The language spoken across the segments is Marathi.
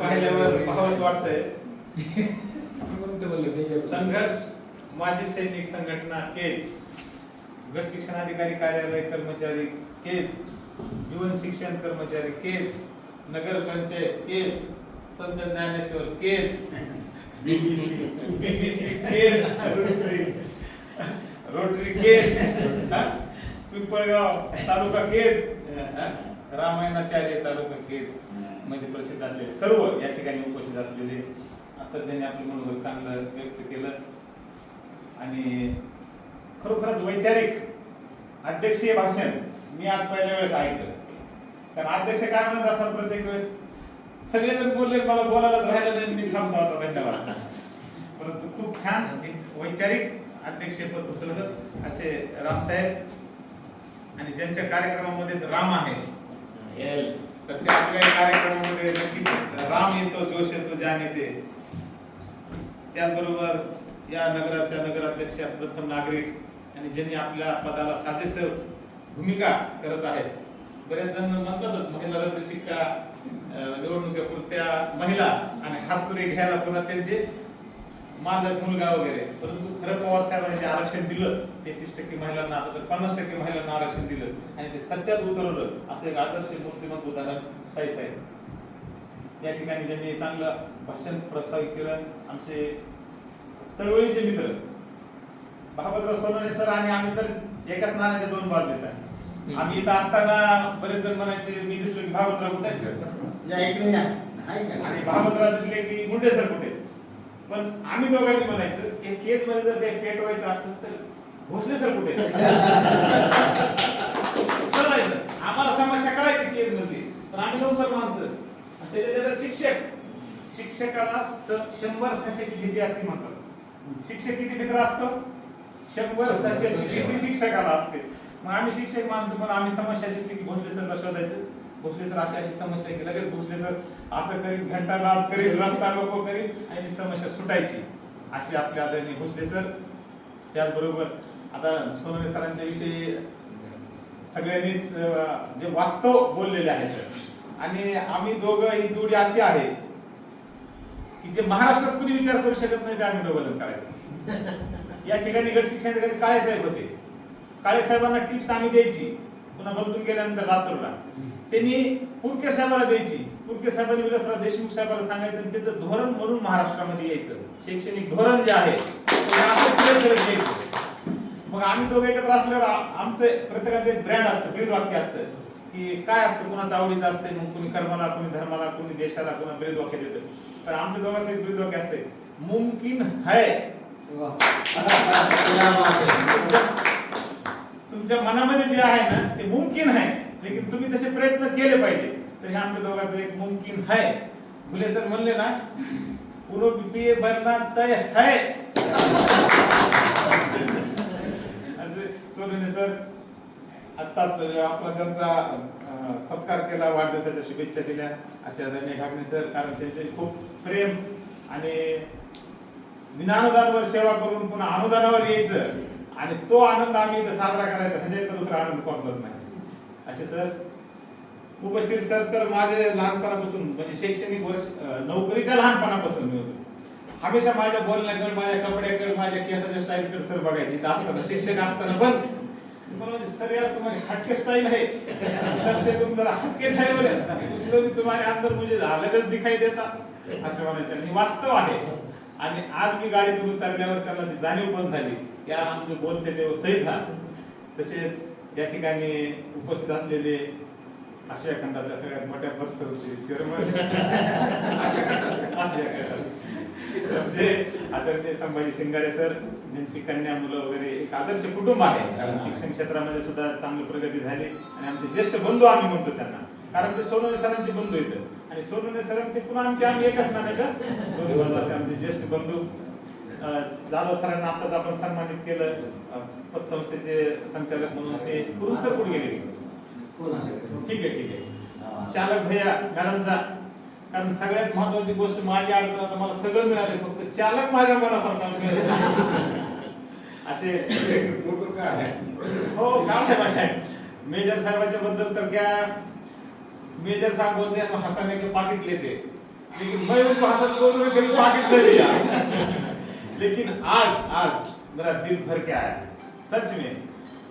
पाहिल्यावर पाहावंच वाटतंय. संघर्ष माजी सैनिक संघटना केज. गट शिक्षण अधिकारी कार्यालय कर्मचारी केज. जीवन शिक्षण कर्मचारी Kaij. Nagar Panchayat Kej. Sant Dnyaneshwar Kej. BBC BBC Kej. Rotary. Rotary Kej. Pimpalgaon taluka Kej. रामायणाचार्य taluka म्हणजे प्रसिद्ध असलेले सर्व या ठिकाणी उपस्थित असलेले. आता त्यांनी आपलं मनोगत चांगलं व्यक्त केलं. आणि खरोखरच वैचारिक अध्यक्षीय भाषण मी आज पहिल्या वेळेस ऐकलं. कारण अध्यक्ष काय म्हणत असतात प्रत्येक वेळेस? सगळेजण बोलले मला बोलायलाच राहिलं नाही मी थांबतो आता धन्यवाद. परंतु खूप छान एक वैचारिक अध्यक्षपद उसळलं असे रामसाहेब आणि ज्यांच्या कार्यक्रमामध्येच राम आहे. तर ते आपल्या कार्यक्रमामध्ये नक्कीच राम येतो जोश येतो जान येते. त्याचबरोबर या नगराच्या नगराध्यक्षा प्रथम नागरिक आणि ज्यांनी आपल्या पदाला साजेस भूमिका करत आहेत. बरेच जण म्हणतातच महिला अं, निवडणुकीपुरत्या महिला आणि हातुरे घ्यायला पुन्हा त्यांचे मालक मुलगा वगैरे परंतु खरं पवार साहेबांनी जे आरक्षण दिलं तेहतीस टक्के महिलांना आता तर पन्नास टक्के महिलांना आरक्षण दिलं आणि ते सत्यात उतरवलं असं एक आदर्श मूर्तिमंत उदाहरण ताई साहेब या ठिकाणी ज्यांनी चांगलं भाषण प्रस्तावित केलं आमचे चळवळीचे मित्र भागवतराव सोनवणे सर आणि आम्ही तर एकाच नाण्याच्या दोन बाजू येतात आम्ही इथं असताना बरेच जण म्हणायचे मी दिसलो की भागवतराव कुठे? या इकडे या? आणि भागवतराव दिसले की मुंडे सर कुठे? पण आम्ही दोघांनी म्हणायचं की केस मध्ये जर काही पेटवायचं असेल तर भोसले सर कुठे? शोधायचं आम्हाला समस्या कळायची केस मध्ये पण आम्ही लवकर माणसं. त्याच्या शिक्षक. शिक्षकाला शंभर सशाची भीती असते म्हणतात. शिक्षक किती मित्र असतो? शंभर सशाची भीती शिक्षकाला असते. मग आम्ही शिक्षक माणसं पण आम्ही समस्या दिसली की भोसले सरला शोधायचं. भोसले सर अशी अशी समस्या की लगेच भोसले सर असं करीन घंटानाद करीन रस्ता लोक करीन आणि ती समस्या सुटायची. अशी आपली आदरणीय भोसले सर त्याचबरोबर आता सोनवणे सरांच्या विषयी सगळ्यांनीच जे वास्तव बोललेले आहेत. आणि आम्ही दोघं ही जोडी अशी आहे की जे महाराष्ट्रात कुणी विचार करू शकत नाही ते आम्ही दोघं जण करायचं. या ठिकाणी गट शिक्षण अधिकारी काळे साहेब होते. काळे साहेबांना टिप्स आम्ही द्यायची. पुन्हा बदलून गेल्यानंतर लातूरला. त्यांनी पुरके साहेबाला द्यायची. पुरके साहेबांनी विलासराव देशमुख साहेबाला सांगायचं आणि त्याचं धोरण म्हणून महाराष्ट्रामध्ये यायचं. शैक्षणिक धोरण जे आहे मग आम्ही दोघे एकत्र असल्यावर आमचे प्रत्येकाचं एक ब्रँड असतं ब्रीद वाक्य असतं. की काय असतं कुणाचं आवडीचं असते मग कुणी कर्माला कुणी धर्माला कुणी देशाला कुणा ब्रीद वाक्य देतं. तर आमच्या दोघांचं एक ब्रीद वाक्य असते मुमकिन है. तुमच्या मनामध्ये जे आहे ना ते मुमकिन आहे. लेकिन तुम्ही तसे प्रयत्न केले पाहिजे. तर हे आमच्या दोघांचं एक मुमकिन है फुले सर म्हणले ना पुरो बीपीए बनना तय है. सोनूने सर आत्ताच आपला त्यांचा सत्कार केला वाढदिवसाच्या शुभेच्छा दिल्या. असे आदरणीय ढाकणे सर कारण त्यांचे खूप प्रेम आणि विनानुदानावर सेवा करून पुन्हा अनुदानावर यायचं. आणि तो आनंद आम्ही इथं साजरा करायचा. ह्याच्यात दुसरा आनंद कोणताच नाही. असे सर उपस्थित सर तर माझे लहानपणापासून म्हणजे शैक्षणिक वर्ष नोकरीच्या लहानपणापासून मी होतो. हमेशा माझ्या बोलण्याकडे माझ्या कपड्याकडे माझ्या केसाच्या स्टाईलकडे सर बघायचे. इथं असताना शिक्षक असताना पण. मला म्हणजे सर यार तुम्हाला हटके स्टाईल आहे. सबसे तुम जरा हटके आहे बोले इसलिए भी तुम्हारे अंदर म्हणजे अलगच दिखाई देता. असं म्हणायचं. आणि वास्तव आहे. आणि आज मी गाडीतून उतरल्यावर त्यांना ती जाणीव पण झाली. या आमचे बोलते ते सही झाला. तसेच या ठिकाणी उपस्थित असलेले आशिया खंडातल्या सगळ्यात मोठ्या पर्सनचे चेअरमन आशिया खंडात खंडात. म्हणजे आदरणीय संभाजी शिंगारे सर ज्यांची कन्या मुलं वगैरे एक आदर्श कुटुंब आहे. कारण शिक्षण क्षेत्रामध्ये सुद्धा चांगली प्रगती झाली आणि आमचे ज्येष्ठ बंधू आम्ही म्हणतो त्यांना. कारण ते सोनवणे सरांचे बंधू आहेत. आणि सोनवणे सर ते पुन्हा आमचे आम्ही एकच नाण्याच्या बाजू असे आमचे ज्येष्ठ बंधू. जाधव सरांना आताच आपण सन्मानित केलं. पतसंस्थेचे संचालक म्हणून ते कुरुल सर कुठे गेले? ठीक आहे ठीक आहे. चालक भैया मॅडमचा. कारण सगळ्यात महत्वाची गोष्ट माझी अडचण आता मला सगळं मिळाले फक्त चालक माझ्या मनासारखा मिळाले. असे हो काढले माझ्या मेजर साहबाच्या बद्दल तर क्या मेजर साहब बोलते हैं हंसाने के पाकिट लेते. लेकिन मैं उनको हंसत बोल रहा पाकिट नहीं लिया. लेकिन आज आज मेरा दिल भर के आया। सच में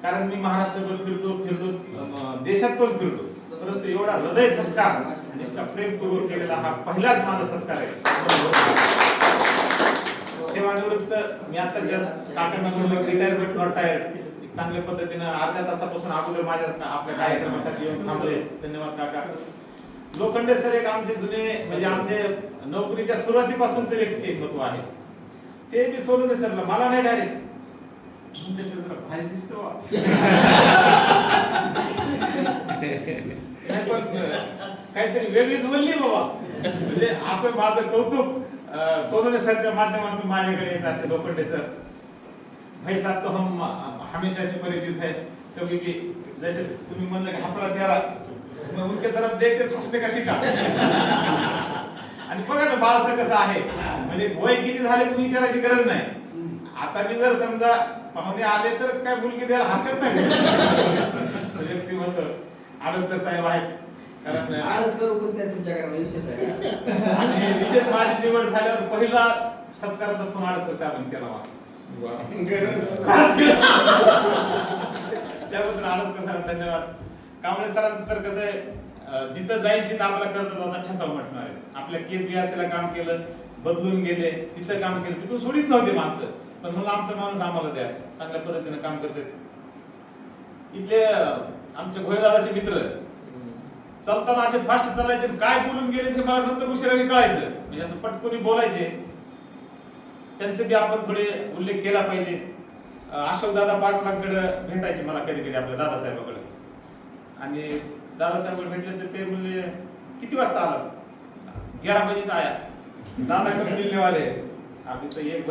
कारण मी महाराष्ट्रभर फिरतो फिरतो देशात पण फिरतो परंतु एवढा हृदय सत्कार आणि इतका प्रेमपूर्वक केलेला हा पहिलाच माझा सत्कार आहे. सेवानिवृत्त मी आता जस्ट काकांना म्हणलं रिटायरमेंट नॉट टायर चांगल्या पद्धतीनं अर्ध्या तासापासून अगोदर माझ्या आपल्या कार्यक्रमासाठी येऊन थांबले. धन्यवाद काका. लोखंडे सर एक आमचे जुने म्हणजे आमचे नोकरीच्या सुरुवातीपासूनचे व्यक्तिमत्व आहे. ते मी सोडून सरला मला नाही डायरेक्ट भारी दिसतो पण काहीतरी वेगळीच बोलली बाबा. म्हणजे असं माझं कौतुक सोनोने सरच्या माध्यमातून माझ्याकडे येत असे लोखंडे सर. भाई साहब तो हम हमेशा से परिचित है कभी भी जैसे तुम्ही म्हणलं की हसरा चेहरा. मैं उनके तरफ देखते हसने का? शिका आणि बघा ना बाळसं कसं आहे. म्हणजे वय किती झाले तुम्ही विचारायची गरज नाही. आता मी जर समजा पाहुणे आले तर काय मुलगी द्यायला हसत नाही. व्यक्तिमत्व आडसकर साहेब आहेत. कारण तुमच्याकडे विशेष आणि विशेष माझी निवड झाल्यावर पहिला सत्काराचा फोन आडसकर साहेबांनी केला मला. त्याबद्दल आनंद साहेब धन्यवाद. कांबळे सरांचं तर कसं आहे जिथं जाईल तिथं आपला कर्जदाता ठसा उमटणार आहे. आपल्या केस बीआरसीला काम केलं बदलून गेले तिथं काम केलं तिथून सोडित नव्हते माणसं. पण मग आमचा माणूस आम्हाला द्या. चांगल्या पद्धतीने काम करते. इथले आमच्या आमचे मित्र. चालताना असे फास्ट चालायचे काय बोलून गेले ते मला नंतर उशिराने कळायचं. म्हणजे असं पटकन बोलायचे. त्यांचे बी आपण थोडे उल्लेख केला पाहिजे. अशोक दादा पाटलांकडे भेटायचे मला कधी कधी आपल्या दादासाहेबाकडे. आणि दादासाहेबाकडे भेटले तर ते म्हणले किती वाजता आलात? ग्यारा बजेच आया. दादाकडे मिळणे वाले. आम्ही तर एक